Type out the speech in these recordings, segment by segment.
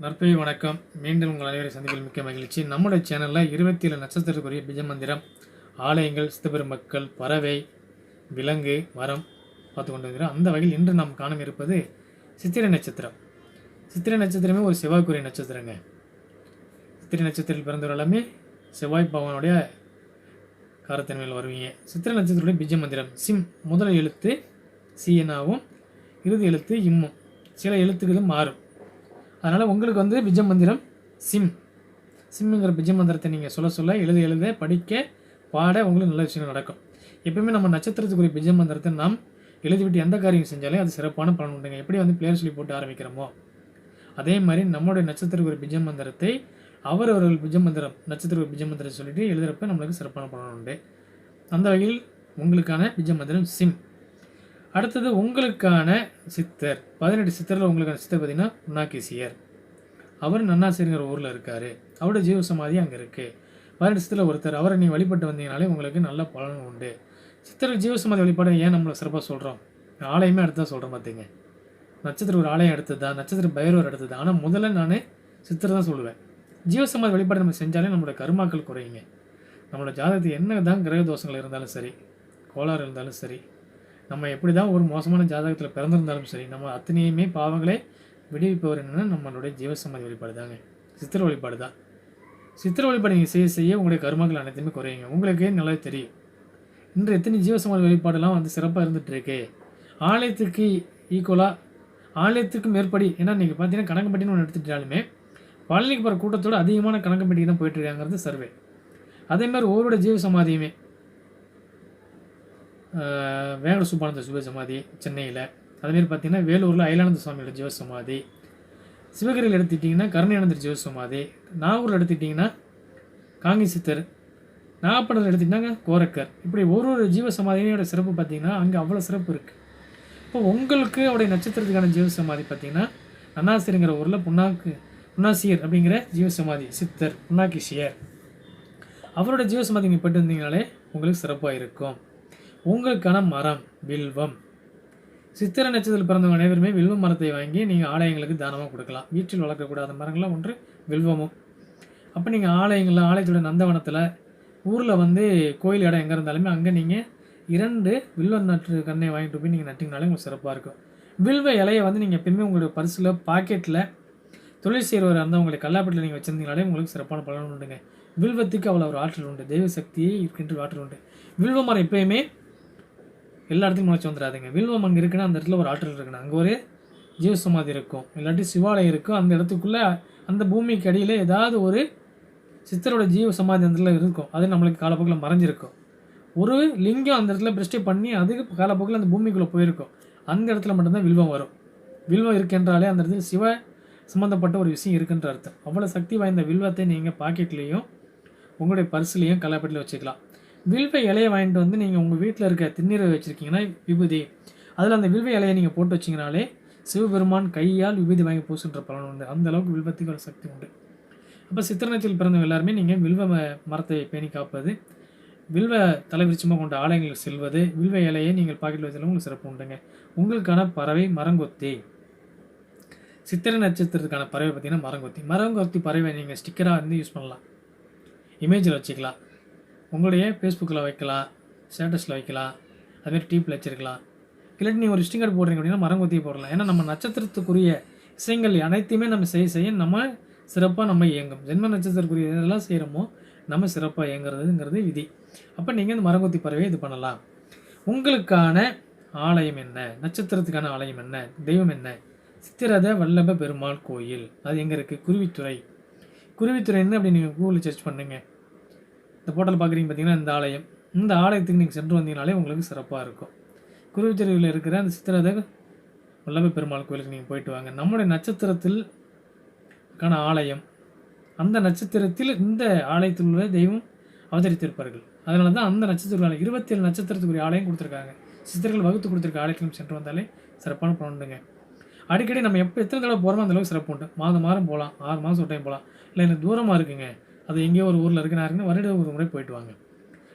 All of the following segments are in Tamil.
நற்பை வணக்கம். மீண்டும் உங்கள் அனைவரை சந்திப்பில் மிக்க மகிழ்ச்சி. நம்முடைய சேனலில் இருபத்தி ஏழு நட்சத்திரத்துக்குரிய பிஜமந்திரம் ஆலயங்கள் சித்தபெருமக்கள் பறவை விலங்கு மரம் பார்த்து கொண்டு வருகிறோம் அந்த வகையில் இன்று நாம் காணும் இருப்பது சித்திரை நட்சத்திரம். சித்திரை நட்சத்திரமே ஒரு செவ்வாய்க்குரிய நட்சத்திரங்க. சித்திரை நட்சத்திரத்தில் பிறந்தவர் எல்லாமே செவ்வாய் பகவானுடைய காரத்தன்மையில் வருவீங்க. சித்திரை நட்சத்திரத்துடைய பிஜ மந்திரம் சிம் முதல் எழுத்து சிஎனாவும் இறுதி எழுத்து இம்மும். சில எழுத்துக்களும் மாறும். அதனால் உங்களுக்கு வந்து பிஜ மந்திரம் சிம். சிம்முங்கிற பிஜ மந்திரத்தை நீங்கள் சொல்ல சொல்ல எழுத எழுத படிக்க பாட உங்களுக்கு நல்ல விஷயம் நடக்கும். எப்பயுமே நம்ம நட்சத்திரத்துக்குரிய பிஜ மந்திரத்தை நாம் எழுதிவிட்டு எந்த காரியம் செஞ்சாலே அது சிறப்பான பலன் உண்டுங்க. எப்படி வந்து பிளேயர் சொல்லி போட்டு ஆரம்பிக்கிறோமோ? அதே மாதிரி நம்மளுடைய நட்சத்திரக்குரிய பிஜ மந்திரத்தை அவர் அவர்கள் பிஜ மந்திரம் நட்சத்திர பிஜ மந்திரம் சொல்லிட்டு எழுதுகிறப்ப நம்மளுக்கு சிறப்பான பலன் உண்டு. அந்த வகையில் உங்களுக்கான பிஜ மந்திரம் சிம். அடுத்தது உங்களுக்கான சித்தர். பதினெட்டு சித்தரில் உங்களுக்கான சித்தர் பார்த்திங்கன்னா புன்னாக்கிசியர் அவர் நன்னாசிரியர் ஊரில் இருக்கார். அவரோட ஜீவ சமாதி அங்கே இருக்குது பதினெட்டு சித்தரில் ஒருத்தர். அவரை நீ வழிபட்டு வந்தீங்கனாலே உங்களுக்கு நல்ல பலன் உண்டு. சித்தர் ஜீவ சமாதி வழிபாடு ஏன் நம்மளை சிறப்பாக சொல்கிறோம் ஆலயமே அடுத்து தான் சொல்கிறேன் பார்த்தீங்க நட்சத்திரம் ஒரு ஆலயம் எடுத்தது தான் நட்சத்திர பைரவர் எடுத்தது தான் ஆனால் முதல்ல நான் சித்தர் தான் சொல்லுவேன். ஜீவசமாதி வழிபாடு நம்ம செஞ்சாலே நம்மளோட கருமாக்கள் குறையுங்க. நம்மளோட ஜாதகத்துக்கு என்ன தான் கிரக தோஷங்கள் இருந்தாலும் சரி கோளாறு இருந்தாலும் சரி நம்ம எப்படி தான் ஒரு மோசமான ஜாதகத்தில் பிறந்திருந்தாலும் சரி நம்ம அத்தனையுமே பாவங்களே விடுவிப்பவர் என்னென்னா நம்மளுடைய ஜீவசமாதி வழிபாடு தாங்க சித்திர வழிபாடு தான் சித்திர வழிபாடு நீங்கள் செய்ய செய்ய உங்களுடைய கருமங்கள் அனைத்துமே குறையுங்க. உங்களுக்கே நல்லா தெரியும். இன்று எத்தனை ஜீவசமாதி வழிபாடெல்லாம் வந்து சிறப்பாக இருந்துகிட்ருக்கு ஆலயத்துக்கு ஈக்குவலாக ஆலயத்துக்கு மேற்படி ஏன்னா நீங்கள் பார்த்தீங்கன்னா கணக்கப்பட்டின்னு ஒன்று எடுத்துட்டாலுமே பழனிக்கு போகிற கூட்டத்தோட அதிகமான கணக்குப்பட்டிக்கு தான் போயிட்டுருக்காங்கிறது சர்வே அதே மாதிரி ஒவ்வொரு ஜீவ சமாதியுமே வேங்கட சுப்பானந்த சிவ சமாதி சென்னையில். அதுமாரி பார்த்தீங்கன்னா வேலூரில் அயலானந்த சுவாமியோட ஜீவ சமாதி. சிவகிரியில் எடுத்துக்கிட்டிங்கன்னா கருணையானந்தர் ஜீவ சமாதி. நாகூரில் எடுத்துக்கிட்டிங்கன்னா காங்கி சித்தர் நாகப்பட்டினத்தில் எடுத்துக்கிட்டாங்க கோரக்கர். இப்படி ஒரு ஒரு ஜீவ சமாதியோட சிறப்பு பார்த்தீங்கன்னா அங்கே அவ்வளோ சிறப்பு இருக்குது இப்போ உங்களுக்கு அவருடைய நட்சத்திரத்துக்கான ஜீவ சமாதி பார்த்தீங்கன்னா அண்ணாசிரிங்கிற ஊரில் புண்ணாக்கு புண்ணாசியர் அப்படிங்கிற ஜீவ சமாதி சித்தர் புண்ணாக்கிஷியர். அவரோட ஜீவ சமாதி நீங்கள் போட்டு வந்தீங்கனாலே உங்களுக்கு சிறப்பாக இருக்கும். உங்களுக்கான மரம் வில்வம். சித்திர நட்சத்திரத்தில் பிறந்தவங்க அனைவருமே வில்வ மரத்தை வாங்கி நீங்கள் ஆலயங்களுக்கு தானமாக கொடுக்கலாம். வீட்டில் வளர்க்கக்கூடாத மரங்கள்லாம் ஒன்று வில்வமும். அப்போ நீங்கள் ஆலயங்களில் ஆலயத்தோட நந்தவனத்தில் ஊரில் வந்து கோயில் இடம் எங்கே இருந்தாலுமே அங்கே நீங்கள் இரண்டு வில்வ நட்டு கண்ணை வாங்கிட்டு போய் நீங்கள் நட்டிங்கனாலே உங்களுக்கு சிறப்பாக இருக்கும். வில்வ இலையை வந்து நீங்கள் எப்பயுமே உங்களுடைய பர்ஸில் பாக்கெட்டில் தொழில் செய்கிறவர் அந்த உங்களை கல்லாப்பட்டில் நீங்கள் வச்சுருந்தீங்கனாலே உங்களுக்கு சிறப்பான பலன் உண்டுங்க. வில்வத்துக்கு அவ்வளோ ஒரு ஆற்றல் உண்டு. தெய்வ சக்தியே இருக்கின்ற ஆற்றல் உண்டு. வில்வ மரம் எப்பயுமே எல்லா இடத்துலையும் முளைச்சி வந்துடாதுங்க. வில்வம் அங்கே இருக்குன்னா அந்த இடத்துல ஒரு ஆற்றல் இருக்குண்ணா அங்கே ஒரு ஜீவ சமாதி இருக்கும் இல்லாட்டி சிவாலயம் இருக்கும் அந்த இடத்துக்குள்ளே அந்த பூமிக்கு அடியில் ஏதாவது ஒரு சித்தரோட ஜீவ சமாதி அந்த இடத்துல இருக்கும். அது நம்மளுக்கு காலப்போக்கில் மறைஞ்சிருக்கும். ஒரு லிங்கம் அந்த இடத்துல பிரஷ்டை பண்ணி அதுக்கு காலப்போக்கில் அந்த பூமிக்குள்ளே போயிருக்கும். அந்த இடத்துல மட்டும்தான் வில்வம் வரும். வில்வம் இருக்கின்றாலே அந்த இடத்துல சிவ சம்மந்தப்பட்ட ஒரு விஷயம் இருக்குன்ற அர்த்தம். அவ்வளோ சக்தி வாய்ந்த வில்வத்தை நீங்கள் பாக்கெட்லேயும் உங்களுடைய பர்ஸ்லேயும் கல்லாப்பட்டில் வச்சுக்கலாம். வில்வ இலையை வாங்கிட்டு வந்து நீங்கள் உங்கள் வீட்டில் இருக்க திருநீரை வச்சுருக்கீங்கன்னா விபூதி. அதில் அந்த வில்வ இலையை நீங்கள் போட்டு வச்சிங்கனாலே சிவபெருமான் கையால் விபூதி வாங்கி பூசுன்ற பலன் உண்டு. அந்த அளவுக்கு வில்வத்துக்கு ஒரு சக்தி உண்டு. அப்போ சித்திரநத்தில் பிறந்தவங்க எல்லாருமே நீங்கள் வில்வ மரத்தை பேணி காப்பது வில்வ தலைவிருச்சமாக கொண்ட ஆலயங்களுக்கு செல்வது வில்வ இலையை நீங்கள் பாக்கெட்டில் வச்சாலும் உங்களுக்கு சிறப்பு உண்டுங்க. உங்களுக்கான பறவை மரங்கொத்தி. சித்திரை நட்சத்திரத்துக்கான பறவை பார்த்தீங்கன்னா மரங்கொத்தி. மரங்கொத்தி பறவை நீங்கள் ஸ்டிக்கராக வந்து யூஸ் பண்ணலாம். இமேஜில் வச்சுக்கலாம். உங்களுடைய ஃபேஸ்புக்கில் வைக்கலாம் ஸ்டேட்டஸில் வைக்கலாம் அதுமாரி டீப்பில் வச்சுருக்கலாம். இல்லாட்டி நீங்கள் ஒரு விசிட்டிங் கார்டு போடுறீங்க அப்படின்னா மரங்கொத்தி போடலாம். ஏன்னா நம்ம நட்சத்திரத்துக்குரிய விஷயங்கள் அனைத்தையுமே நம்ம செய்ய செய்ய நம்ம சிறப்பாக நம்ம இயங்கும். ஜென்ம நட்சத்திரத்துக்குரிய இதெல்லாம் செய்கிறோமோ நம்ம சிறப்பாக இயங்குறதுங்கிறது விதி. அப்போ நீங்கள் இந்த மரங்கொத்தி பறவை இது பண்ணலாம். உங்களுக்கான ஆலயம் என்ன? நட்சத்திரத்துக்கான ஆலயம் என்ன? தெய்வம் என்ன? சித்திரத வல்லப பெருமாள் கோயில். அது எங்கே இருக்குது குருவித்துறை. குருவித்துறைன்னு அப்படி நீங்கள் கூகுளில் சர்ச் பண்ணுங்க. இந்த போர்ட்டல் பார்க்குறீங்க பார்த்தீங்கன்னா இந்த ஆலயம். இந்த ஆலயத்துக்கு நீங்கள் சென்று வந்தீங்கனாலே உங்களுக்கு சிறப்பாக இருக்கும். குருவிச்சரிவில் இருக்கிற அந்த சித்திரத வல்லப பெருமாள் கோயிலுக்கு நீங்கள் போயிட்டு வாங்க. நம்முடைய நட்சத்திரத்தில் கான ஆலயம். அந்த நட்சத்திரத்தில் இந்த ஆலயத்தில் உள்ள தெய்வம் அவதரித்திருப்பார்கள். அதனால தான் அந்த நட்சத்திர இருபத்தேழு நட்சத்திரத்துக்குரிய ஆலயம் கொடுத்துருக்காங்க. சித்தர்கள் வகுத்து கொடுத்துருக்க ஆலயத்திலும் சென்று வந்தாலே சிறப்பான பலன் அடிக்கடி நம்ம எப்போ எத்தனை தடவை போகிறோமோ அந்தளவுக்கு சிறப்பு உண்டு. மாதம் மாதம் போகலாம் ஆறு மாதம் ஒரு டைம் போகலாம் இல்லை எனக்கு தூரமாக இருக்குங்க. அது எங்கேயோ ஒரு ஊரில் இருக்குது நான் இருக்குன்னா வருட ஒரு முறை போயிட்டு வாங்க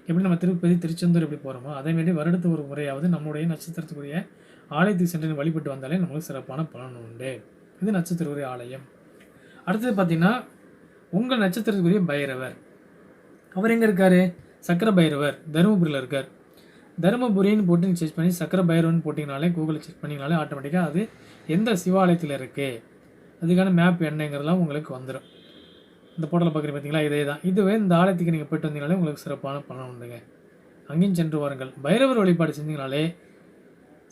எப்படி நம்ம திருப்பதி திருச்செந்தூர் எப்படி போகிறோமோ அதேமாரி வருடத்து ஒரு முறையாவது நம்முடைய நட்சத்திரத்துக்குரிய ஆலயத்துக்கு சென்று வழிபட்டு வந்தாலே நம்மளுக்கு சிறப்பான பலன் உண்டு. இது நட்சத்திரக்குரிய ஆலயம். அடுத்தது பார்த்தீங்கன்னா உங்கள் நட்சத்திரத்துக்குரிய பைரவர். அவர் எங்கே இருக்கார்? சக்கர பைரவர் தருமபுரியில் இருக்கார். தருமபுரின்னு போட்டு நீங்கள் செக் பண்ணி சக்கர பைரவன் போட்டிங்கனாலே கூகுளில் செக் பண்ணிங்கனாலே ஆட்டோமேட்டிக்காக அது எந்த சிவாலயத்தில் இருக்குது அதுக்கான மேப் என்னங்கிறதெல்லாம் உங்களுக்கு வந்துடும் இந்த போட்டலில் பார்க்குறீங்க பார்த்தீங்களா? இதே தான். இதுவே இந்த ஆலயத்துக்கு நீங்கள் போயிட்டு வந்தீங்கனாலே உங்களுக்கு சிறப்பான பலன் உண்டுங்க. அங்கேயும் சென்று வாருங்கள். பைரவர் வழிபாடு செஞ்சீங்கனாலே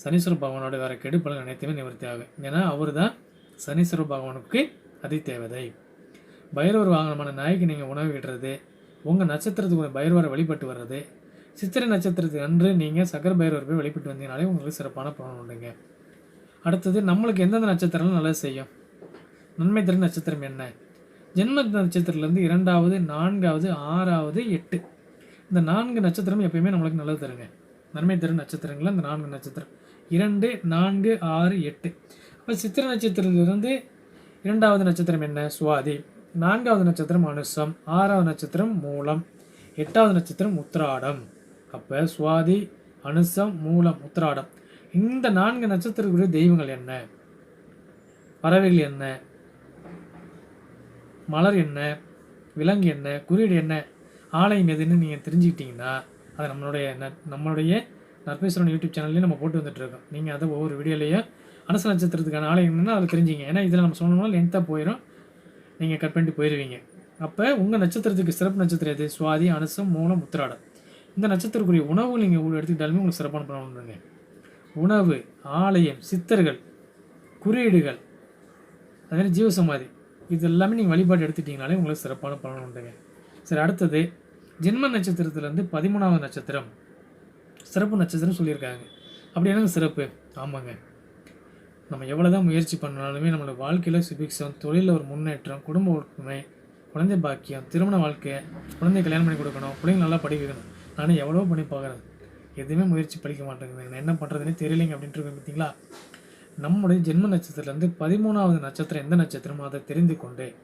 சனீஸ்வர பகவானோட வேறு கெடு பலன் அனைத்துமே நிவர்த்தி ஆகும். ஏன்னா அவர் தான் சனீஸ்வர பகவானுக்கு அதி தேவதை பைரவர் வாகனமான நாய்க்கு நீங்கள் உணவு விடுறது உங்கள் நட்சத்திரத்துக்கு பைரவரை வழிபட்டு வர்றது சித்திரை நட்சத்திரத்துக்கு அன்று நீங்கள் சக்கர பைரவர் போய் வழிபட்டு வந்தீங்கனாலே உங்களுக்கு சிறப்பான பலன் உண்டுங்க. அடுத்தது நம்மளுக்கு எந்தெந்த நட்சத்திரம் நல்லது செய்யும்? நன்மை தரும் நட்சத்திரம் என்ன? ஜென்ம நட்சத்திரத்துலேருந்து இரண்டாவது நான்காவது ஆறாவது எட்டு. இந்த நான்கு நட்சத்திரம் எப்பயுமே நம்மளுக்கு நல்லது தருங்க நன்மை தரும் நட்சத்திரங்கள் இந்த நான்கு நட்சத்திரம். இரண்டு நான்கு ஆறு எட்டு. அப்போ சித்திர நட்சத்திரத்திலிருந்து இரண்டாவது நட்சத்திரம் என்ன? சுவாதி. நான்காவது நட்சத்திரம் அனுசம் ஆறாவது நட்சத்திரம் மூலம். எட்டாவது நட்சத்திரம் உத்திராடம். அப்போ சுவாதி அனுசம் மூலம் உத்திராடம். இந்த நான்கு நட்சத்திரத்துக்குரிய தெய்வங்கள் என்ன? பறவைகள் என்ன? மலர் என்ன விலங்கு என்ன குறியீடு என்ன ஆலயம் எதுன்னு நீங்கள் தெரிஞ்சுக்கிட்டீங்கன்னா அதை நம்மளுடைய ந நம்மளுடைய நற்பேஸ்வரன் யூடியூப் சேனல்லையும் நம்ம போட்டு வந்துட்டுருக்கோம் நீங்கள் அதை ஒவ்வொரு வீடியோலையும் அனச நட்சத்திரத்துக்கான ஆலயம் என்னென்னா அதை தெரிஞ்சுங்க. ஏன்னா இதில் நம்ம சொன்னோம்னா லென்த்தாக போயிடும் நீங்கள் கட் பண்ணிட்டு போயிடுவீங்க அப்போ உங்கள் நட்சத்திரத்துக்கு சிறப்பு நட்சத்திரம் எது? சுவாதி அனுசம் மூலம் உத்திராடம். இந்த நட்சத்திரக்குரிய உணவு நீங்கள் எடுத்துக்கிட்டாலுமே உங்களுக்கு சிறப்பான பலன் உணவு ஆலயம் சித்தர்கள் குறியீடுகள் அதே ஜீவசமாதி இது எல்லாமே நீங்கள் வழிபாடு எடுத்துட்டிங்கனாலே உங்களுக்கு சிறப்பான பலன் உண்டுங்க. சரி அடுத்தது ஜென்ம நட்சத்திரத்துலேருந்து பதிமூணாவது நட்சத்திரம். சிறப்பு நட்சத்திரம் சொல்லியிருக்காங்க. அப்படி என்னங்க சிறப்பு? ஆமாங்க. நம்ம எவ்வளோ தான் முயற்சி பண்ணாலுமே நம்மளோட வாழ்க்கையில் சுபிக்ஷம் தொழிலில் ஒரு முன்னேற்றம் குடும்ப ஒற்றுமை குழந்தை பாக்கியம் திருமண வாழ்க்கை குழந்தை கல்யாணம் பண்ணி கொடுக்கணும் பிள்ளைங்க நல்லா படிக்கணும் வைக்கணும். நானும் எவ்வளோ பண்ணி பார்க்குறேன். எதுவுமே முயற்சி படிக்க மாட்டேங்குது நான் என்ன பண்ணுறதுனே தெரியலைங்க அப்படின்ட்டு இருக்கேன் பார்த்தீங்களா? நம்முடைய ஜென்ம நட்சத்திரத்துலேருந்து பதிமூணாவது நட்சத்திரம் எந்த நட்சத்திரமோ அதை தெரிந்து கொண்டு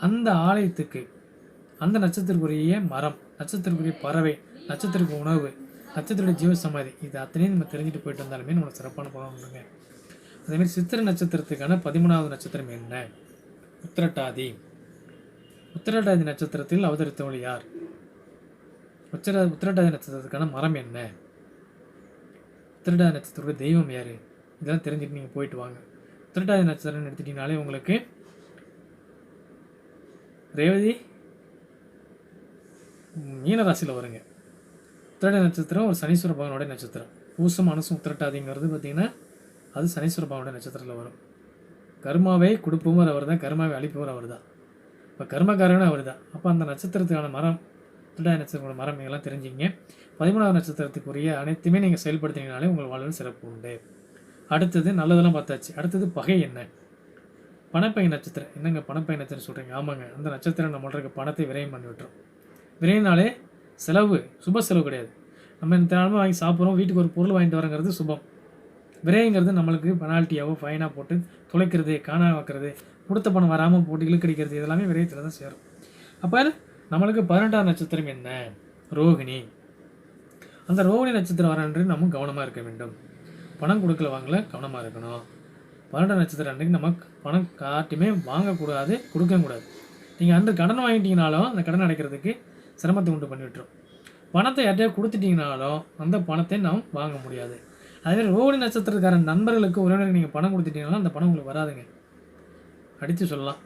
அந்த ஆலயத்துக்கு அந்த நட்சத்திரக்குரிய மரம் நட்சத்திரக்குரிய பறவை நட்சத்திரக்கு உணவு நட்சத்திரோட ஜீவ சமாதி இது அத்தனையும் நம்ம தெரிஞ்சுட்டு போயிட்டு வந்தாலுமே நம்மளுக்கு சிறப்பான பலன் உண்டுங்க. அதேமாதிரி சித்திர நட்சத்திரத்துக்கான பதிமூணாவது நட்சத்திரம் என்ன? உத்திரட்டாதி. உத்திரட்டாதி நட்சத்திரத்தில் அவதரித்தவள் யார்? உத்திர உத்திரட்டாதி நட்சத்திரத்துக்கான மரம் என்ன? உத்திரட்டாதி நட்சத்திரத்துடைய தெய்வம் யார்? இதெல்லாம் தெரிஞ்சுட்டு நீங்கள் போயிட்டு வாங்க. திருட்டாதி நட்சத்திரம்னு எடுத்துட்டீங்கனாலே உங்களுக்கு ரேவதி மீனராசியில் வருங்க. திருட்டாதி நட்சத்திரம் ஒரு சனீஸ்வர பகவானோட நட்சத்திரம். பூசம் மனசும் உத்திரட்டாதிங்கிறது பார்த்தீங்கன்னா அது சனீஸ்வர பகவானோட நட்சத்திரத்தில் வரும். கர்மாவை கொடுப்பவர் அவர் தான் கர்மாவை அழிப்பவர் அவர் தான். இப்போ கர்மக்காரனும் அவர் தான். அப்போ அந்த நட்சத்திரத்துக்கான மரம் உத்திரட்டாதி நட்சத்திரத்தோட மரம் இதெல்லாம் தெரிஞ்சுங்க பதிமூணாவது நட்சத்திரத்துக்குரிய அனைத்துமே நீங்கள் செயல்படுத்தினீங்கனாலே உங்கள் வாழ்வில் சிறப்பு உண்டு. அடுத்தது நல்லதெல்லாம் பார்த்தாச்சு. அடுத்தது பகை என்ன? பணப்பை நட்சத்திரம். என்னங்க பணப்பை நட்சத்திரம் சொல்கிறீங்க ஆமாங்க. அந்த நட்சத்திரம் நம்மளுக்கு பணத்தை விரயம் பண்ணி விட்டுரும். விரையினாலே செலவு. சுப செலவு கிடையாது. நம்ம இந்த நாளுமே வாங்கி சாப்பிட்றோம். வீட்டுக்கு ஒரு பொருள் வாங்கிட்டு வரங்கிறது சுபம். விரயங்கிறது நம்மளுக்கு பெனால்ட்டியாவோ ஃபைனாக போட்டு துளைக்கிறது காணா வைக்கிறது கொடுத்த பணம் வராமல் போட்டு இழுக்கடிக்கிறது இதெல்லாமே விரயத்தில் தான் சேரும். அப்போ நம்மளுக்கு பதினெட்டாம் நட்சத்திரம் என்ன? ரோகிணி. அந்த ரோகிணி நட்சத்திரம் வரன்று நம்ம கவனமாக இருக்க வேண்டும். பணம் கொடுக்கல வாங்கல கவனமாக இருக்கணும். பன்னெண்டாம் நட்சத்திரம் அன்றைக்கு நம்ம பணம் காட்டியுமே வாங்கக்கூடாது கொடுக்கவும் கூடாது. நீங்கள் அன்று கடன் வாங்கிட்டீங்கனாலும் அந்த கடன் அடைக்கிறதுக்கு சிரமத்தை உண்டு பண்ணிவிட்டுரும் பணத்தை யார்ட்டையா கொடுத்துட்டிங்கனாலும் அந்த பணத்தை நாம் வாங்க முடியாது. அதே ரோஹிணி நட்சத்திரக்காரன் நண்பர்களுக்கு உறவினருக்கு நீங்கள் பணம் கொடுத்துட்டீங்கனாலும் அந்த பணம் உங்களுக்கு வராதுங்க. அடித்து சொல்லலாம்.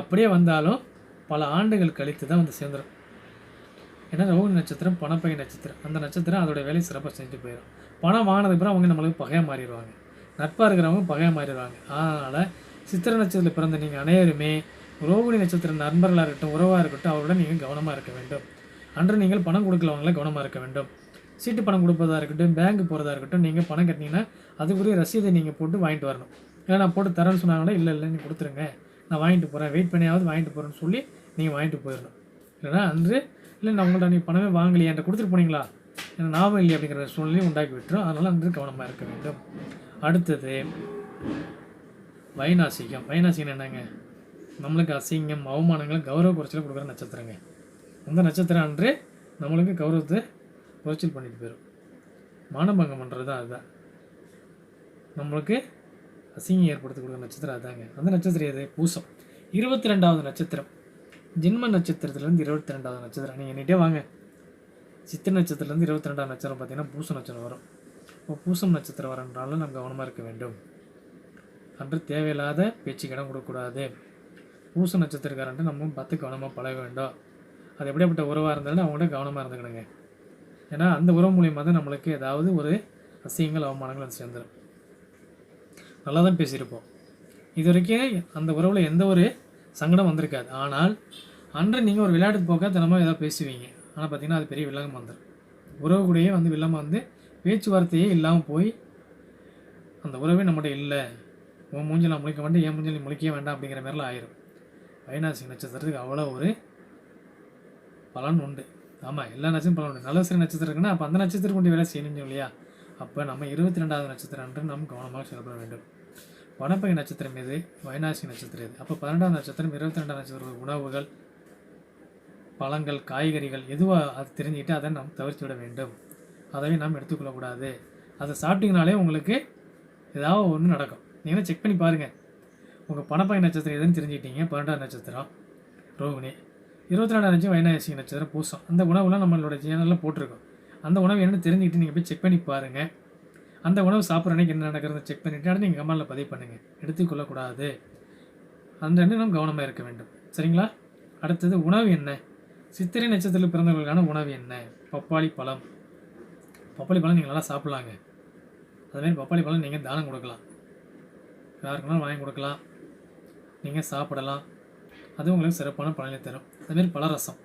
அப்படியே வந்தாலும் பல ஆண்டுகள் கழித்து தான் வந்து சேர்ந்துடும் ஏன்னா ரோகிணி நட்சத்திரம் பணப்பை நட்சத்திரம். அந்த நட்சத்திரம் அதோட வேலையை சிறப்பாக செஞ்சுட்டு போயிடும் பணம் வாங்கினதுக்கப்புறம் அவங்க நம்மளுக்கு பகையாக மாறிடுவாங்க. நட்பாக இருக்கிறவங்க பகையாக மாறிடுவாங்க. அதனால் சித்திர நட்சத்திரத்தில் பிறந்த நீங்கள் அனைவருமே ரோகிணி நட்சத்திர நண்பர்களாக இருக்கட்டும் உறவாக இருக்கட்டும் அவருடன் நீங்கள் கவனமாக இருக்க வேண்டும். அன்று நீங்கள் பணம் கொடுக்கலவங்கள கவனமாக இருக்க வேண்டும். சீட்டு பணம் கொடுப்பதா இருக்கட்டும் பேங்க் போகிறதா இருக்கட்டும் நீங்கள் பணம் கட்டினீங்கன்னா அதுக்குரிய ரசீதை நீங்கள் போட்டு வாங்கிட்டு வரணும். ஏன்னா நான் போட்டு தரேன்னு சொன்னாங்கன்னா இல்லை இல்லை நீ கொடுத்துருங்க. நான் வாங்கிட்டு போகிறேன் வெயிட் பண்ணியாவது வாங்கிட்டு போகிறேன்னு சொல்லி நீங்கள் வாங்கிட்டு போயிடணும் இல்லைனா அன்று இல்லை நான் நீ பணமே வாங்கலையே என்கிட்ட கொடுத்துட்டு போனீங்களா? எனக்கு ஞாபகம் இல்லை அப்படிங்கிற சூழ்நிலையும் உண்டாக்கி விட்டுரும். அதனால் வந்து கவனமாக இருக்க வேண்டும். அடுத்தது வைநாசிகம் வைநாசிகம் என்னங்க? நம்மளுக்கு அசிங்கம் அவமானங்கள் கௌரவ குறைச்சல் கொடுக்குற நட்சத்திரங்க. அந்த நட்சத்திரம் அன்று நம்மளுக்கு கௌரவத்தை குறைச்சல் பண்ணிட்டு போயிடும் மானபங்கம் பண்ணுறது தான் அதுதான். நம்மளுக்கு அசிங்கம் ஏற்படுத்தி கொடுக்குற நட்சத்திரம் அதாங்க. அந்த நட்சத்திரம் எது? பூசம். இருபத்தி ரெண்டாவது நட்சத்திரம். ஜென்ம நட்சத்திரத்துலேருந்து இருபத்தி ரெண்டாவது நட்சத்திரம். நீங்கள் என்கிட்டே வாங்க. சித்திர நட்சத்திரத்துலேருந்து இருபத்தி ரெண்டாவது நட்சத்திரம் பார்த்தீங்கன்னா பூச நட்சத்திரம் வரும். இப்போ பூசம் நட்சத்திரம் வரன்றாலும் நம்ம கவனமாக இருக்க வேண்டும். அன்று தேவையில்லாத பேச்சுக்கு இடம் கொடுக்கக்கூடாது. பூச நட்சத்திரக்காரன்ட்டு நம்ம பார்த்து கவனமாக பழக வேண்டும். அது எப்படியாப்பட்ட உறவாக இருந்தாலும் அவங்கள்ட்ட கவனமாக இருந்துக்கணுங்க. ஏன்னா அந்த உறவு மூலியமாக தான் நம்மளுக்கு ஏதாவது ஒரு அசிங்கங்கள் அவமானங்கள் அது சேர்ந்துடும் நல்லா தான் பேசியிருப்போம். இது வரைக்கும் அந்த உறவில் எந்த ஒரு சங்கடம் வந்திருக்காது. ஆனால் அன்று நீங்கள் ஒரு விளையாட்டு போக்க தினமும் ஏதாவது பேசுவீங்க. ஆனால் பார்த்தீங்கன்னா அது பெரிய வில்லங்கம் வந்துடும் உறவு கூடயே வந்து வில்லமாக வந்து பேச்சுவார்த்தையே இல்லாமல் போய் அந்த உறவே நம்மகிட்ட இல்லை. உன் மூஞ்சில் நான் முழிக்க வேண்டாம் என் மூஞ்சில் நீ முழிக்கவே வேண்டாம் அப்படிங்கிற மாதிரிலாம் ஆயிரும். வைனாசி நட்சத்திரத்துக்கு அவ்வளோ ஒரு பலன் உண்டு. ஆமாம் எல்லா நட்சத்திரம் பலன் உண்டு. நல்ல சில நட்சத்திரம் இருக்குன்னா அப்போ அந்த நட்சத்திரம் கொண்டு வேலை செய்யணும் இல்லையா? அப்போ நம்ம இருபத்தி ரெண்டாவது நட்சத்திரம் என்று நாம் கவனமாக செயல்பட வேண்டும். வனப்பகை நட்சத்திரம் எது? வைநாசி நட்சத்திரம் எது? அப்போ பன்னெண்டாம் நட்சத்திரம் இருபத்தி ரெண்டாம் நட்சத்திரம் உணவுகள் பழங்கள் காய்கறிகள் எதுவாக அது தெரிஞ்சுக்கிட்டு அதை நாம் தவிர்த்து விட வேண்டும். அதவே நாம் எடுத்துக்கொள்ளக்கூடாது. அதை சாப்பிட்டீங்கனாலே உங்களுக்கு ஏதாவது ஒன்று நடக்கும். நீங்கள் செக் பண்ணி பாருங்கள் உங்கள் பணப்பகை நட்சத்திரம் எதுன்னு தெரிஞ்சுக்கிட்டீங்க. பன்னெண்டாம் நட்சத்திரம் ரோகிணி. இருபத்தி ரெண்டாம் நட்சத்திரம் வைநாசி நட்சத்திரம் பூசம். அந்த உணவுலாம் நம்மளோட சேனலில் போட்டிருக்கோம். அந்த உணவு என்னென்னு தெரிஞ்சுக்கிட்டு நீங்கள் போய் செக் பண்ணி பாருங்கள் அந்த உணவு சாப்பிட்ற அன்னைக்கு என்ன நடக்கிறத செக் பண்ணிவிட்டு அடுத்து நீங்கள் கமலில் பதிவு பண்ணுங்கள் எடுத்துக்கொள்ளக்கூடாது அந்த ரெண்டு நாம் கவனமாக இருக்க வேண்டும். சரிங்களா? அடுத்தது உணவு என்ன? சித்திரை நட்சத்திரத்தில் பிறந்தவர்களுக்கான உணவு என்ன? பப்பாளி பழம். பப்பாளி பழம் நீங்கள் நல்லா சாப்பிட்லாங்க. அதுமாதிரி பப்பாளி பழம் நீங்கள் தானம் கொடுக்கலாம். யாருக்குனாலும் வாங்கி கொடுக்கலாம். நீங்கள் சாப்பிடலாம். அது உங்களுக்கு சிறப்பான பலனை தரும். அதுமாரி பழரசம்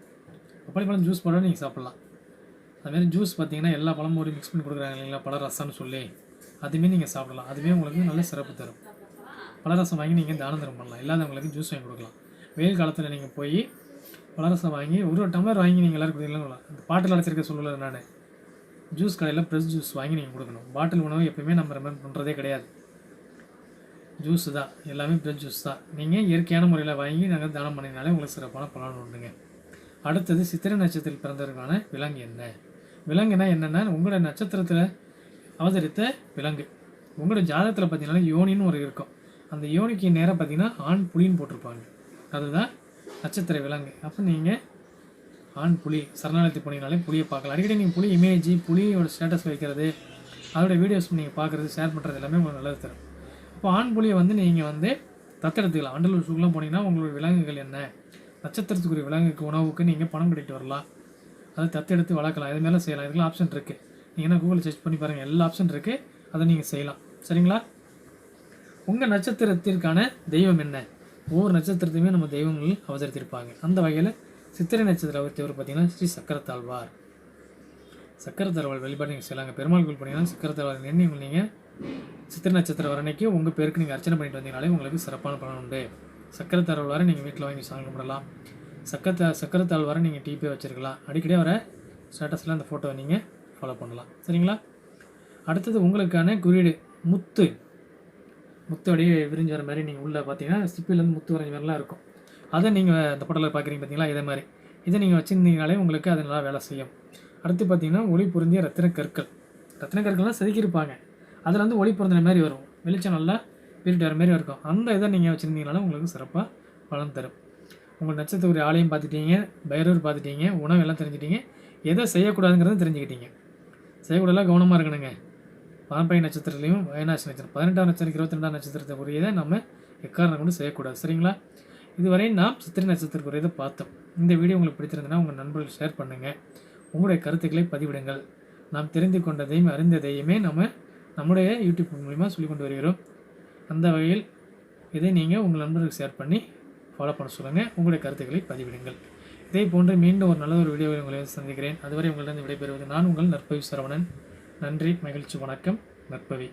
பப்பாளி பழம் ஜூஸ் போட நீங்கள் சாப்பிட்லாம். அதுமாரி ஜூஸ் பார்த்தீங்கன்னா எல்லா பழமும் ஒரு மிக்ஸ் பண்ணி கொடுக்குறாங்க இல்லைங்களா? பழரசம்னு சொல்லி. அதுவுமே நீங்கள் சாப்பிடலாம். அதுவே உங்களுக்கு நல்ல சிறப்பு தரும். பழரசம் வாங்கி நீங்கள் தானம் தரம் பண்ணலாம். இல்லாதவங்களுக்கு ஜூஸ் வாங்கி கொடுக்கலாம். வெயில் காலத்தில் நீங்கள் போய் பழரசம் வாங்கி ஒரு ஒரு டம்ளர் வாங்கி நீங்கள் எல்லாருக்கும் கொடுக்கலாம் இந்த பாட்டில் அடைச்சிருக்க சொல்லலை நான். ஜூஸ் கடையில் ஃப்ரெஷ் ஜூஸ் வாங்கி நீங்கள் கொடுக்கணும். பாட்டில் உணவு எப்பயுமே நம்ம ரெமெண்ட் பண்ணுறதே கிடையாது. ஜூஸ் தான். எல்லாமே ஃப்ரெஷ் ஜூஸ் தான். நீங்கள் இயற்கையான முறையில் வாங்கி நாங்கள் தானம் பண்ணினாலே உங்களுக்கு சிறப்பான பலன் உண்டுங்க. அடுத்தது சித்திரை நட்சத்திரத்தில் பிறந்தவருக்கான விலங்கு என்ன? விலங்குனா என்னென்னா உங்களோட நட்சத்திரத்தில் அவதரித்த விலங்கு. உங்களோட ஜாதகத்தில் பார்த்தீங்கன்னா யோனின்னு ஒரு இருக்கும். அந்த யோனிக்கு நேராக பார்த்தீங்கன்னா ஆண் புலின்னு போட்டிருப்பாங்க. அதுதான் நட்சத்திர விலங்கு. அப்போ நீங்கள் ஆண் புலி சரணாலயத்துக்கு போனீங்கனாலே புலியை பார்க்கலாம். அடிக்கடி நீங்கள் புலி இமேஜ் புலியோட ஸ்டேட்டஸ் வைக்கிறது அதோட வீடியோஸ் நீங்கள் பார்க்குறது ஷேர் பண்ணுறது எல்லாமே உங்களுக்கு நல்லது தரும். இப்போ ஆண் புலியை வந்து நீங்கள் வந்து தத்தெடுத்துக்கலாம். அண்டலூர் சூக்கெலாம் போனீங்கன்னா உங்களோட விலங்குகள் என்ன? நட்சத்திரத்துக்குரிய விலங்குக்கு உணவுக்கு நீங்கள் பணம் கட்டிட்டு வரலாம். அதை தத்தெடுத்து வளர்க்கலாம். இது மேலே செய்யலாம். இதுக்கெல்லாம் ஆப்ஷன் இருக்குது நீங்கள் என்ன கூகுளில் சர்ச் பண்ணி பாருங்கள் எல்லா ஆப்ஷன் இருக்குது அதை நீங்கள் செய்யலாம். சரிங்களா? உங்கள் நட்சத்திரத்திற்கான தெய்வம் என்ன? ஒவ்வொரு நட்சத்திரத்தையுமே நம்ம தெய்வங்கள் அவதரித்திருப்பாங்க. அந்த வகையில் சித்திரை நட்சத்திர அவர்த்தவர் பார்த்தீங்கன்னா ஸ்ரீ சக்கரத்தாழ்வார். சக்கரத்தாழ்வார் வழிபாடு நீங்கள் செய்யலாங்க. பெருமாள் கோயில் போனீங்கன்னா சக்கரத்தாழ்வார் எண்ணி நீங்கள் சித்திரை நட்சத்திரம் வர அன்னைக்கு உங்கள் பேருக்கு நீங்கள் அர்ச்சனை பண்ணிட்டு வந்தீங்கனாலே உங்களுக்கு சிறப்பான பலன் உண்டு. சக்கரத்தாழ்வாரை நீங்கள் வீட்டில் வாங்கி சாமி கும்பிடலாம். சக்கரத்தை சக்கரத்தால் வர நீங்கள் டிபே வச்சுருக்கலாம். அடிக்கடி வர ஸ்டேட்டஸில் அந்த ஃபோட்டோவை நீங்கள் ஃபாலோ பண்ணலாம். சரிங்களா? அடுத்தது உங்களுக்கான குறியீடு முத்து. முத்து அப்படியே விரிஞ்சு வர மாதிரி நீங்கள் உள்ளே பார்த்தீங்கன்னா சிப்பிலேருந்து முத்து வரைஞ்ச மாதிரிலாம் இருக்கும். அதை நீங்கள் அந்த படத்தில் பார்க்குறீங்க பார்த்தீங்களா இதே மாதிரி. இதை நீங்கள் வச்சுருந்தீங்கனாலே உங்களுக்கு அது நல்லா வேலை செய்யும். அடுத்து பார்த்தீங்கன்னா ஒளி பொருந்திய ரத்தின கற்கள். ரத்தின கற்கள்லாம் செதுக்கியிருப்பாங்க. அதில் வந்து ஒளி பொருந்தின மாதிரி வரும். வெளிச்சம் நல்லா பிரிட்டு வர மாதிரி இருக்கும். அந்த இதை நீங்கள் வச்சுருந்தீங்கனாலும் உங்களுக்கு சிறப்பாக பலன் தரும். உங்கள் நட்சத்திர ஆலயம் பார்த்துட்டீங்க பைரவர் பார்த்துட்டீங்க உணவு எல்லாம் தெரிஞ்சுட்டீங்க எதை செய்யக்கூடாதுங்கிறத தெரிஞ்சுக்கிட்டீங்க. செய்யக்கூடாதெல்லாம் கவனமாக இருக்கணுங்க. பாம்பை நட்சத்திரத்துலையும் வயநாசி நட்சத்திரம் பதினெட்டாம் நட்சத்திரம் இருபத்தி ரெண்டாம் நட்சத்திரத்தை நம்ம எக்காரணம் கொண்டு செய்யக்கூடாது சரிங்களா? இதுவரை நாம் சித்திரை நட்சத்திரத்துக்குரியதை பார்த்தோம். இந்த வீடியோ உங்களுக்கு பிடிச்சிருந்ததுன்னா உங்கள் நண்பர்கள் ஷேர் பண்ணுங்கள் உங்களுடைய கருத்துக்களை பதிவிடுங்கள். நாம் தெரிந்து கொண்டதையும் அறிந்ததையுமே நம்ம நம்முடைய யூடியூப் மூலிமா சொல்லிக் கொண்டு வருகிறோம். அந்த வகையில் இதை நீங்கள் உங்கள் நண்பர்களுக்கு ஷேர் பண்ணி ஃபாலோ பண்ண சொல்லுங்கள் உங்களுடைய கருத்துக்களை பதிவிடுங்கள். இதே போன்று மீண்டும் ஒரு நல்ல ஒரு வீடியோவை உங்களை சந்திக்கிறேன். அதுவரை உங்களிடம் விடைபெறுவது நான் உங்கள் நற்பவி சரவணன். நன்றி மகிழ்ச்சி வணக்கம். நற்பவி.